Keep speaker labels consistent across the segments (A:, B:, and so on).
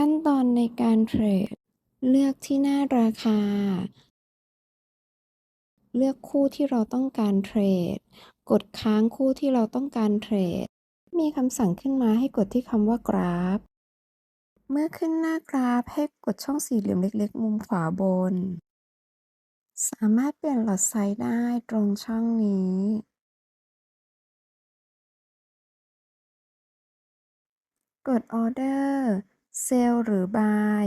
A: ขั้นตอนในการเทรด เลือกที่หน้าราคา เลือกคู่ที่เราต้องการเทรด กดค้างคู่ที่เราต้องการเทรด มีคำสั่งขึ้นมาให้กดที่คำว่ากราฟ เมื่อขึ้นหน้ากราฟให้กดช่องสี่เหลี่ยมเล็กๆ มุมขวาบน สามารถเปลี่ยนหลอดไซส์ได้ตรงช่องนี้กดออเดอร์ เซลหรือบาย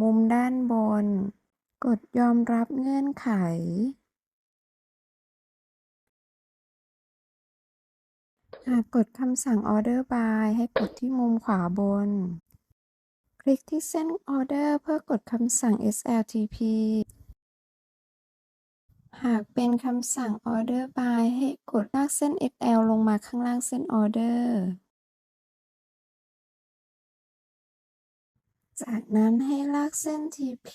A: มุมด้านบน กดยอมรับเงื่อนไข หากกดคำสั่ง Order by ให้กดที่มุมขวาบน คลิกที่เส้น Order เพื่อกดคำสั่ง SLTP หากเป็นคำสั่ง Order by ให้กดลากเส้น SL ลงมาข้างล่างเส้น Order จากนั้นให้ลากเส้น TP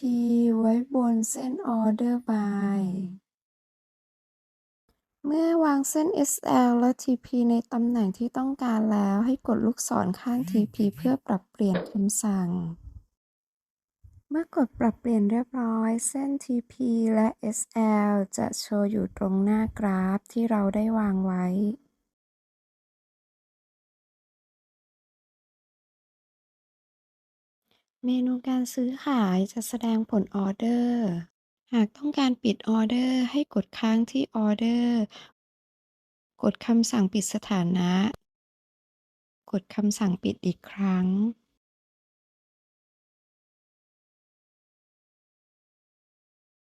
A: ไว้บนเส้น Order by เมื่อวางเส้น SL และ TP ในตำแหน่งที่ต้องการแล้วให้กดลูกศรข้าง TP เพื่อปรับเปลี่ยนคำสั่ง เมื่อกดปรับเปลี่ยนเรียบร้อย เส้น TP และ SL จะโชว์อยู่ตรงหน้ากราฟที่เราได้วางไว้ เมนูการซื้อขายจะแสดงผลออเดอร์ หากต้องการปิดออเดอร์ให้กดค้างที่ออเดอร์ กดคำสั่งปิดสถานะ กดคำสั่งปิดอีกครั้ง